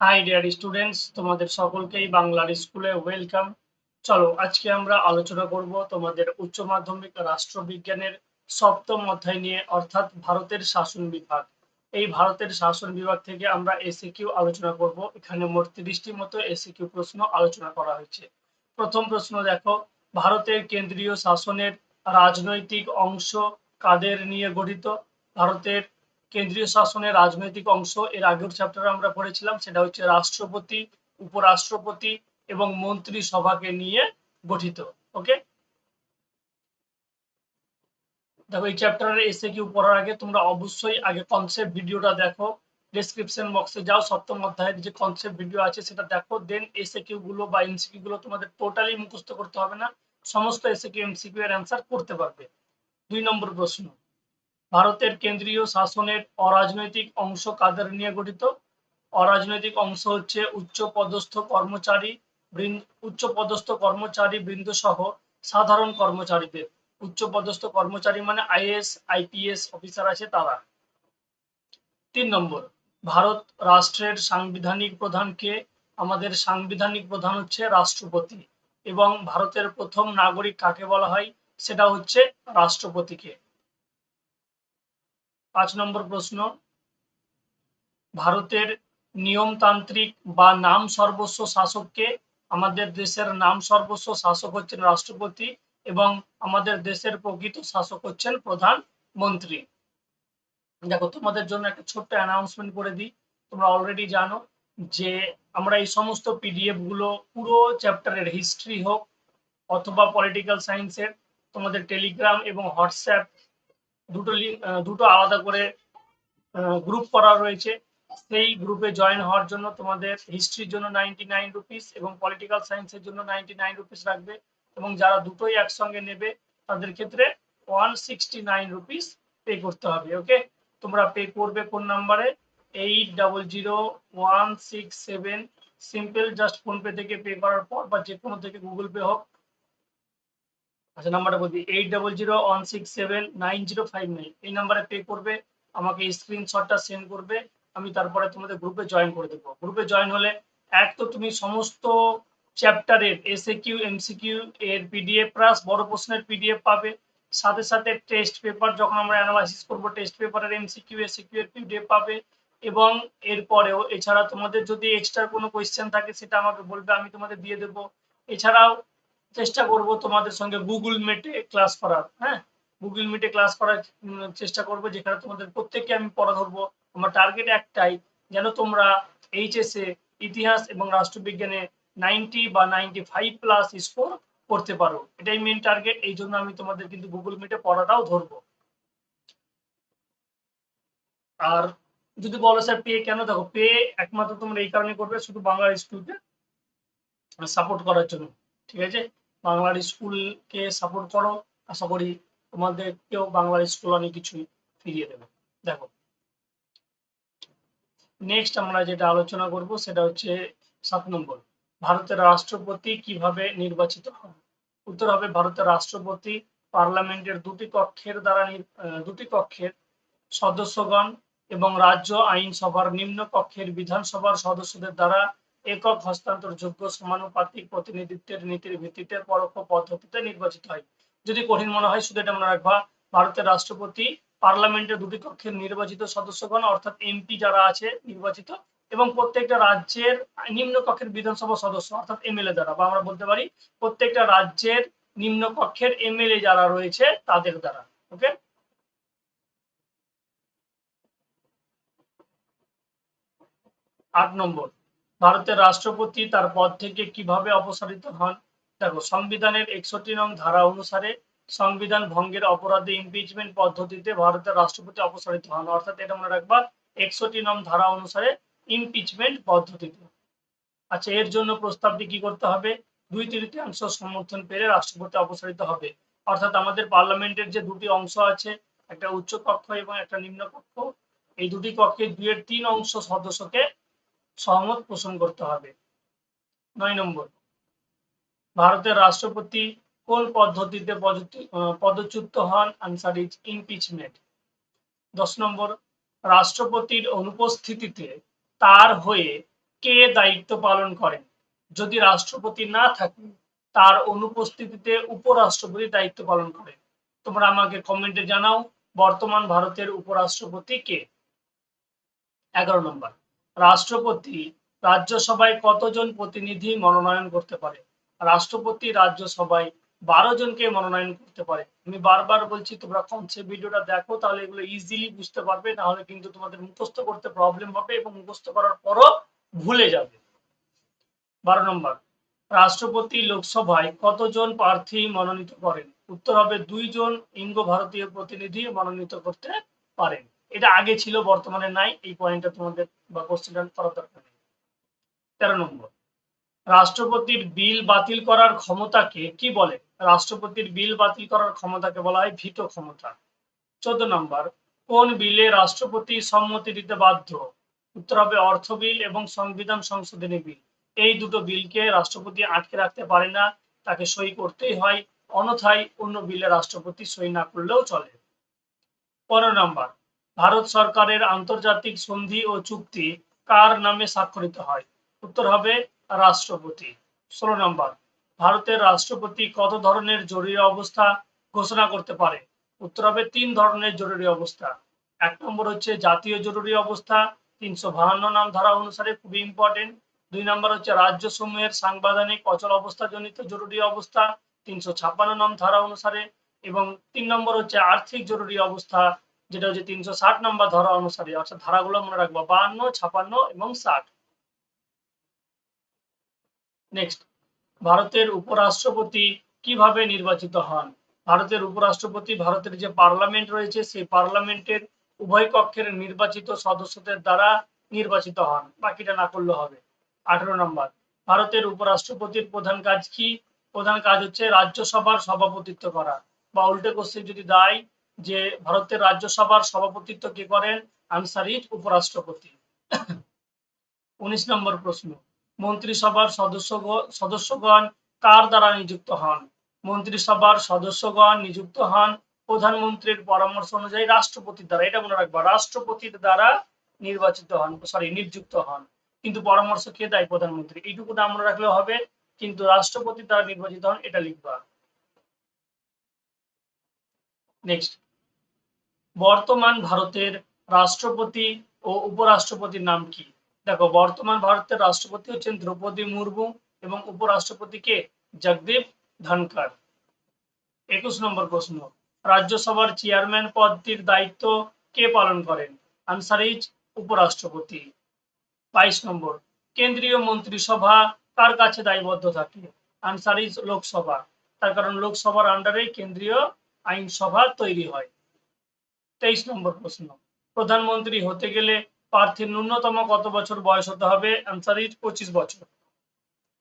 High dear students তোমাদের সকলকেই বাংলার স্কুলে ওয়েলকাম চলো, আজকে আমরা আলোচনা করব তোমাদের উচ্চ মাধ্যমিক রাষ্ট্রবিজ্ঞানের সপ্তম অধ্যায় নিয়ে, অর্থাৎ ভারতের শাসন বিভাগ। এই ভারতের শাসন বিভাগ থেকে আমরা এসিকিউ আলোচনা করব। এখানে মোট তিরিশটি মতো এসিকিউ প্রশ্ন আলোচনা করা হয়েছে। প্রথম প্রশ্ন দেখো, ভারতের কেন্দ্রীয় শাসনের রাজনৈতিক অংশ কাদের নিয়ে গঠিত? ভারতের কেন্দ্রীয় শাসনের রাজনৈতিক অংশ, এর আগের চ্যাপ্টারে আমরা পড়েছিলাম, সেটা হচ্ছে রাষ্ট্রপতি, উপরাষ্ট্রপতি এবং মন্ত্রী সভাকে নিয়ে গঠিত ওকে দেখো, এই চ্যাপ্টারের এসে কিউ পড়ার আগে তোমরা অবশ্যই আগে কনসেপ্ট ভিডিওটা দেখো ডেসক্রিপশন বক্সে যাও, সপ্তম অধ্যায়ের যে কনসেপ্ট ভিডিও আছে সেটা দেখো দেন এসে কিউ গুলো বা এমসিকিউ গুলো তোমাদের টোটালি মুখস্থ করতে হবে না, সমস্ত এসে কিউ এমসিকিউ এর অ্যান্সার করতে পারবে। দুই নম্বর প্রশ্ন ভারতের কেন্দ্রীয় শাসনের অরাজনৈতিক অংশ কাদের নিয়ে গঠিত? অরাজনৈতিক অংশ হচ্ছে উচ্চ পদস্থ কর্মচারী উচ্চ পদস্থ কর্মচারী বৃন্দ সহ সাধারণ কর্মচারীদের। উচ্চ পদস্থ কর্মচারী মানে আইএস আইপিএস অফিসার আছে তারা। তিন নম্বর, ভারত রাষ্ট্রের সাংবিধানিক প্রধানকে আমাদের সাংবিধানিক প্রধান হচ্ছে রাষ্ট্রপতি এবং ভারতের প্রথম নাগরিক কাকে বলা হয়? সেটা হচ্ছে রাষ্ট্রপতিকে পাঁচ নম্বর প্রশ্ন, ভারতের নিয়মতান্ত্রিক বা নাম সর্বস্ব শাসককে আমাদের দেশের নাম সর্বস্ব শাসক হচ্ছেন রাষ্ট্রপতি এবং আমাদের দেশের প্রকৃত শাসক হচ্ছেন প্রধানমন্ত্রী। দেখো, তোমাদের জন্য একটা ছোট্ট অ্যানাউন্সমেন্ট করে দিই। তোমরা অলরেডি জানো যে আমরা এই সমস্ত পিডিএফগুলো পুরো চ্যাপ্টারের হিস্ট্রি হোক অথবা পলিটিক্যাল সায়েন্সের তোমাদের টেলিগ্রাম এবং হোয়াটসঅ্যাপ দুটো দুটো আলাদা করে গ্রুপ করা রয়েছে। সেই গ্রুপে জয়েন হওয়ার জন্য তোমাদের হিস্ট্রির জন্য নাইনটি নাইন রুপিস এবং পলিটিক্যাল সায়েন্সের জন্য নাইনটি নাইন রুপিস রাখবে এবং যারা দুটোই একসঙ্গে নেবে, তাদের ক্ষেত্রে one sixty nine rupees pay করতে হবে ওকে তোমরা পে করবে কোন নাম্বারে eight double zero one six seven simple just PhonePe থেকে পে করার পর বা যে কোনো থেকে গুগল পে হোক আচ্ছা নাম্বারটা বলছি eight double zero one six seven nine zero five nine এই নাম্বারে পে করবে, আমাকে স্ক্রিনশটটা সেন্ড করবে, আমি তারপরে তোমাদের গ্রুপে জয়েন করে দেবো। গ্রুপে জয়েন হলে এক তো তুমি সমস্ত চ্যাপ্টারের এসএ কিউ এমসিকিউ এর পিডিএফ প্লাস বড় প্রশ্নের পিডিএফ পাবে। সাথে সাথে টেস্ট পেপার যখন আমরা অ্যানালাইসিস করব টেস্ট পেপারের এমসিকিউ এসিকিউ এর পিডিএফ পাবে। এবং এরপরেও এছাড়া তোমাদের যদি এক্সট্রা কোনো কোয়েশ্চেন থাকে, সেটা আমাকে বলবে, আমি তোমাদের দিয়ে দেবো। এছাড়াও চেষ্টা করব তোমাদের সঙ্গে গুগল মিটে ক্লাস করার হ্যাঁ? গুগল মিটে ক্লাস করার চেষ্টা করব যেখানে তোমাদের প্রত্যেককে আমি পড়া ধরবো। আমার টার্গেট একটাই, যেন তোমরা এইচএসএ ইতিহাস এবং রাষ্ট্রবিজ্ঞানে নাইনটি বা নাইনটি ফাইভ প্লাস স্কোর করতে পারো। এটাই মেন টার্গেট এই জন্য আমি তোমাদের কিন্তু গুগল মিটে পড়াটাও ধরবো। আর যদি বলো স্যার পে কেন? দেখো পে একমাত্র তোমরা এই কারণে করবে, শুধু বাংলা স্কুলকে সাপোর্ট করার জন্য, ঠিক আছে? বাংলার স্কুলকে সাপোর্ট করো। আশা করি তোমাদেরকেও বাংলার স্কুল অনেক কিছুই ফিরিয়ে দেবে। দেখো। নেক্সট আমরা যেটা আলোচনা করব সেটা হচ্ছে সাত নম্বর। ভারতের রাষ্ট্রপতি কীভাবে নির্বাচিত হন? উত্তর হবে ভারতের রাষ্ট্রপতি পার্লামেন্টের দুটি কক্ষের দ্বারা দুটি কক্ষের সদস্যগণ এবং রাজ্য আইনসভার নিম্ন কক্ষের বিধানসভার সদস্যদের দ্বারা একক হস্তান্তরযোগ্য সমানুপাতিক প্রতিনিধিত্বের নীতির ভিত্তিতে পরোক্ষ পদ্ধতিতে নির্বাচিত হয়। যদি কঠিন মনে হয় শুধু এটা মনে রাখবা, ভারতের রাষ্ট্রপতি পার্লামেন্টের দুটি কক্ষের নির্বাচিত সদস্যগণ, অর্থাৎ এমপি যারা আছে, নির্বাচিত, এবং প্রত্যেকটা রাজ্যের নিম্ন কক্ষের বিধানসভা সদস্য, অর্থাৎ এমএলএ দ্বারা, বা আমরা বলতে পারি প্রত্যেকটা রাজ্যের নিম্ন কক্ষের এমএলএ যারা রয়েছে, তাদের দ্বারা, ওকে? আট নম্বর। ভারতের রাষ্ট্রপতি তার পদ থেকে কীভাবে অপসারিত হন? দেখো, সংবিধানের একষট্টি নং ধারা অনুসারে সংবিধান ভঙ্গের অপরাধে ইমপিচমেন্ট পদ্ধতিতে ভারতের রাষ্ট্রপতি অপসারিত হন। অর্থাৎ এটা মনে রাখবা, একষট্টি নং ধারা অনুসারে ইমপিচমেন্ট পদ্ধতিতে। আচ্ছা এর জন্য প্রস্তাবটি কি করতে হবে? দুই তৃতীয়াংশ সমর্থন পেলে রাষ্ট্রপতি অপসারিত হবে। অর্থাৎ আমাদের পার্লামেন্টের যে দুটি অংশ আছে, একটা উচ্চ কক্ষ এবং একটা নিম্ন কক্ষ, এই দুটি কক্ষে দুইয়ের তিন অংশ সদস্যকে সহমত পোষণ করতে হবে। নয় নম্বর, ভারতের রাষ্ট্রপতি কোন পদ্ধতিতে পদচ্যুত হন? আনসার ইজ ইমপিচমেন্ট দশ নম্বর, রাষ্ট্রপতির অনুপস্থিতিতে তার হয়ে কে দায়িত্ব পালন করেন? যদি রাষ্ট্রপতি না থাকে তার অনুপস্থিতিতে উপরাষ্ট্রপতি দায়িত্ব পালন করে তোমরা আমাকে কমেন্টে জানাও, বর্তমান ভারতের উপরাষ্ট্রপতি কে? এগারো নম্বর রাষ্ট্রপতি রাজ্যসভায় কতজন প্রতিনিধি মনোনয়ন করতে পারে? রাষ্ট্রপতি রাজ্যসভায় বারো জনকে মনোনয়ন করতে পারে। আমি বারবার বলছি, তোমরা কনসেপ্ট ভিডিওটা দেখো, তাহলে এগুলো ইজিলি বুঝতে পারবে না হলে কিন্তু তোমাদের মুখস্থ করতে প্রবলেম হবে এবং মুখস্থ করার পরও ভুলে যাবে। বারো নম্বর, রাষ্ট্রপতি লোকসভায় কতজন প্রার্থী মনোনীত করেন? উত্তর হবে দুইজন ইঙ্গ ভারতীয় প্রতিনিধি মনোনীত করতে পারেন। এটা আগে ছিল, বর্তমানে নাই। এই পয়েন্টটা তোমাদের বা কোশ্চেনটা করার দরকার নেই। তেরো নম্বর। রাষ্ট্রপতির বিল বাতিল করার ক্ষমতাকে কি বলে? রাষ্ট্রপতির বিল বাতিল করার ক্ষমতাকে বলা হয় ভিটো ক্ষমতা। চোদ্দ নম্বর, কোন বিলে রাষ্ট্রপতি সম্মতি দিতে বাধ্য? উত্তর হবে অর্থ বিল এবং সংবিধান সংশোধনী বিল। এই দুটো বিলকে রাষ্ট্রপতি আটকে রাখতে পারে না, তাকে সই করতেই হয়। অন্যথায় অন্য বিলে রাষ্ট্রপতি সই না করলেও চলে। পনেরো নম্বর ভারত সরকারের আন্তর্জাতিক সন্ধি ও চুক্তি কার নামে স্বাক্ষরিত হয়? উত্তর হবে রাষ্ট্রপতি। ষোলো নম্বর, ভারতের রাষ্ট্রপতি কত ধরনের জরুরি অবস্থা ঘোষণা করতে পারে? উত্তর হবে তিন ধরনের জরুরি অবস্থা। এক নম্বর হচ্ছে জাতীয় জরুরি অবস্থা, তিনশো বাহান্ন নাম ধারা অনুসারে খুবই ইম্পর্টেন্ট দুই নম্বর হচ্ছে রাজ্য সমূহের সাংবিধানিক অচল অবস্থা জনিত জরুরি অবস্থা, তিনশো ছাপ্পান্ন নাম ধারা অনুসারে। এবং তিন নম্বর হচ্ছে আর্থিক জরুরি অবস্থা যেটা হচ্ছে তিনশো ষাট নম্বর ধারা অনুসারে, অর্থাৎ ধারাগুলো মনে রাখব, বাহান্ন, ছাপান্ন এবং ষাট। নেক্সট ভারতের উপরাষ্ট্রপতি কীভাবে নির্বাচিত হন? ভারতের উপরাষ্ট্রপতি, ভারতের যে পার্লামেন্ট রয়েছে, সেই পার্লামেন্টের উভয় কক্ষের নির্বাচিত সদস্যদের দ্বারা নির্বাচিত হন। বাকিটা না করলে হবে। আঠারো নম্বর, ভারতের উপরাষ্ট্রপতির প্রধান কাজ কি? প্রধান কাজ হচ্ছে রাজ্যসভার সভাপতিত্ব করা। বা উল্টে কোশ্চেন যদি দেয় যে ভারতের রাজ্যসভার সভাপতিত্ব কে করেন আনসার উপরাষ্ট্রপতি। উনিশ নম্বর প্রশ্ন, মন্ত্রিসভার সদস্য সদস্যগণ কার দ্বারা নিযুক্ত হন? মন্ত্রিসভার সদস্যগণ নিযুক্ত হন প্রধানমন্ত্রীর পরামর্শ অনুযায়ী রাষ্ট্রপতির দ্বারা। এটা মনে রাখবা, রাষ্ট্রপতির দ্বারা নির্বাচিত হন সরি নিযুক্ত হন। কিন্তু পরামর্শ কে দেয় প্রধানমন্ত্রী? এইটুকু না মনে রাখলেও হবে, কিন্তু রাষ্ট্রপতি দ্বারা নির্বাচিত হন, এটা লিখবা। নেক্সট বর্তমান ভারতের রাষ্ট্রপতি ও উপরাষ্ট্রপতির নাম কি? দেখো, বর্তমান ভারতের রাষ্ট্রপতি হচ্ছেন দ্রৌপদী মুর্মু এবং উপরাষ্ট্রপতি কে? জগদীপ ধনকর একুশ নম্বর প্রশ্ন, রাজ্যসভার চেয়ারম্যান পদটির দায়িত্ব কে পালন করেন? আনসার ইজ উপরাষ্ট্রপতি। বাইশ নম্বর, কেন্দ্রীয় মন্ত্রিসভা কার কাছে দায়বদ্ধ থাকে? Answer is Lok Sabha. তার কারণ লোকসভার আন্ডারে কেন্দ্রীয় আইনসভা তৈরি হয়। তেইশ নম্বর প্রশ্ন। প্রধানমন্ত্রী হতে গেলে প্রার্থীর ন্যূনতম কত বছর বয়স হতে হবে? আনসার ইজ পঁচিশ বছর।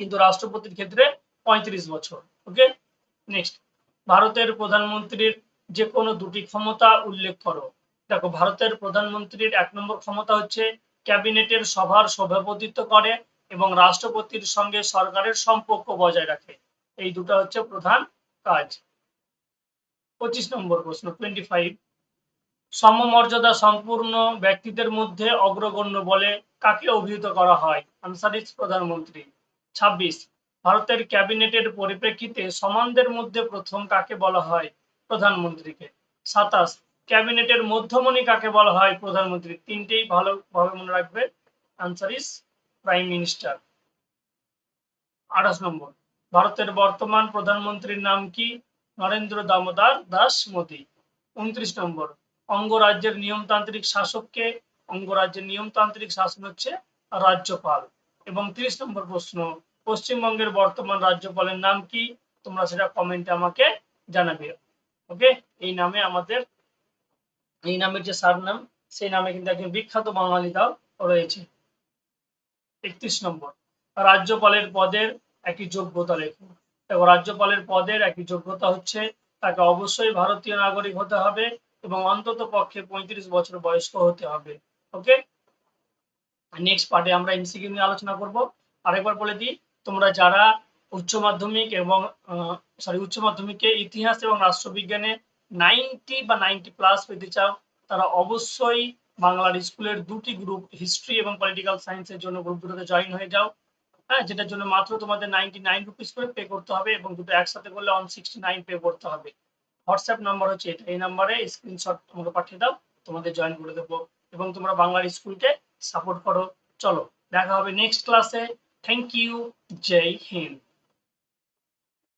কিন্তু রাষ্ট্রপতির ক্ষেত্রে পঁয়ত্রিশ বছর। ওকে নেক্সট ভারতের প্রধানমন্ত্রীর যে কোনো দুটি ক্ষমতা উল্লেখ করো। দেখো, ভারতের প্রধানমন্ত্রীর এক নম্বর ক্ষমতা হচ্ছে ক্যাবিনেটের সভার সভাপতিত্ব করে এবং রাষ্ট্রপতির সঙ্গে সরকারের সম্পর্ক বজায় রাখে। এই দুটো হচ্ছে প্রধান কাজ। পঁচিশ নম্বর প্রশ্ন টোয়েন্টি ফাইভ সমমর্যাদা সম্পূর্ণ ব্যক্তিদের মধ্যে অগ্রগণ্য বলে কাকে অভিহিত করা হয়? আনসার ইজ প্রধানমন্ত্রী। ছাব্বিশ, ভারতের ক্যাবিনেটের পরিপ্রেক্ষিতে সমানদের মধ্যে প্রথম কাকে বলা হয়? প্রধানমন্ত্রীকে। সাতাশ, ক্যাবিনেটের মধ্যমণি কাকে বলা হয়? প্রধানমন্ত্রী। তিনটেই ভালোভাবে মনে রাখবে। আনসার ইজ প্রাইম মিনিস্টার আঠাশ নম্বর, ভারতের বর্তমান প্রধানমন্ত্রীর নাম কি? নরেন্দ্র দামোদর দাস মোদী। উনত্রিশ নম্বর অঙ্গরাজ্যের নিয়মতান্ত্রিক শাসককে, অঙ্গরাজ্যের নিয়মতান্ত্রিক শাসন হচ্ছে রাজ্যপাল। এবং তিরিশ নম্বর প্রশ্ন, পশ্চিমবঙ্গের বর্তমান রাজ্যপালের নাম কি? তোমরা সেটা কমেন্টে আমাকে জানাবে। ওকে এই নামে আমাদের, এই নামের যে সার নাম সেই নামে কিন্তু একজন বিখ্যাত বাঙালিটাও রয়েছে। একত্রিশ নম্বর, রাজ্যপালের পদের একটি যোগ্যতা লেখো। দেখো, রাজ্যপালের পদের একটি যোগ্যতা হচ্ছে, তাকে অবশ্যই ভারতীয় নাগরিক হতে হবে। এবং অন্তত পক্ষে পঁয়ত্রিশ বছর বয়স্ক হতে হবে। ওকে নেক্সট পার্টে আমরা এমসিকিউ নিয়ে আলোচনা করব। আরেকবার বলে দিই, তোমরা যারা উচ্চ মাধ্যমিক এবং সরি উচ্চ মাধ্যমিকে ইতিহাস এবং রাষ্ট্রবিজ্ঞানে নাইনটি বা নাইনটি প্লাস পেতে চাও, তারা অবশ্যই বাংলার স্কুলের দুটি গ্রুপ হিস্ট্রি এবং পলিটিক্যাল সায়েন্সের জন্য গ্রুপ দুটোতে জয়েন হয়ে যাও। হ্যাঁ যেটার জন্য মাত্র তোমাদের নাইনটি নাইন রুপিস করে পে করতে হবে এবং দুটো একসাথে করলে ওয়ান সিক্সটি নাইন পে করতে হবে। হোয়াটসঅ্যাপ নাম্বার হচ্ছে এটা। এই নাম্বারে স্ক্রিনশট তোমাকে পাঠিয়ে দাও, তোমাদের জয়েন করে দেবো এবং তোমরা বাংলার স্কুলকে সাপোর্ট করো। চলো, দেখা হবে নেক্সট ক্লাসে থ্যাংক ইউ জয় হিন্দ